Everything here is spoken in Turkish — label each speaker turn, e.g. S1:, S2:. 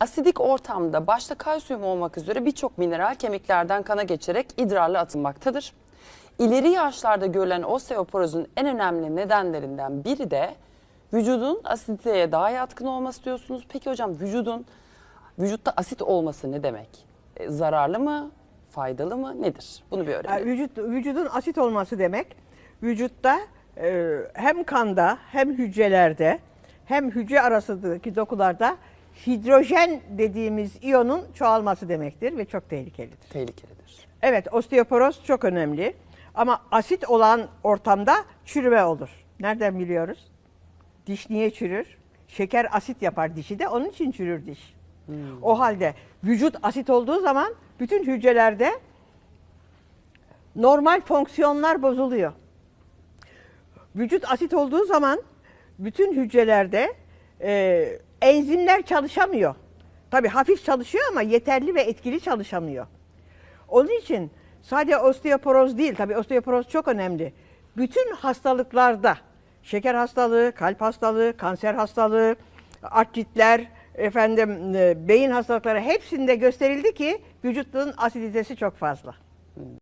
S1: Asidik ortamda başta kalsiyum olmak üzere birçok mineral kemiklerden kana geçerek idrarla atılmaktadır. İleri yaşlarda görülen osteoporozun en önemli nedenlerinden biri de vücudun asiditeye daha yatkın olması diyorsunuz. Peki hocam vücudun vücutta asit olması ne demek? E, zararlı mı? Faydalı mı? Nedir? Bunu bir öğrenelim.
S2: vücut vücudun asit olması demek vücutta e, hem kanda hem hücrelerde hem hücre arasındaki dokularda hidrojen dediğimiz iyonun çoğalması demektir ve çok tehlikelidir.
S1: Tehlikelidir.
S2: Evet osteoporoz çok önemli ama asit olan ortamda çürüme olur. Nereden biliyoruz? Diş niye çürür? Şeker asit yapar dişi de onun için çürür diş. O halde vücut asit olduğu zaman bütün hücrelerde normal fonksiyonlar bozuluyor. Vücut asit olduğu zaman bütün hücrelerde e, enzimler çalışamıyor. Tabii hafif çalışıyor ama yeterli ve etkili çalışamıyor. Onun için sadece osteoporoz değil, tabii osteoporoz çok önemli. Bütün hastalıklarda, şeker hastalığı, kalp hastalığı, kanser hastalığı, artritler, efendim e, beyin hastalıkları hepsinde gösterildi ki vücutun asiditesi çok fazla.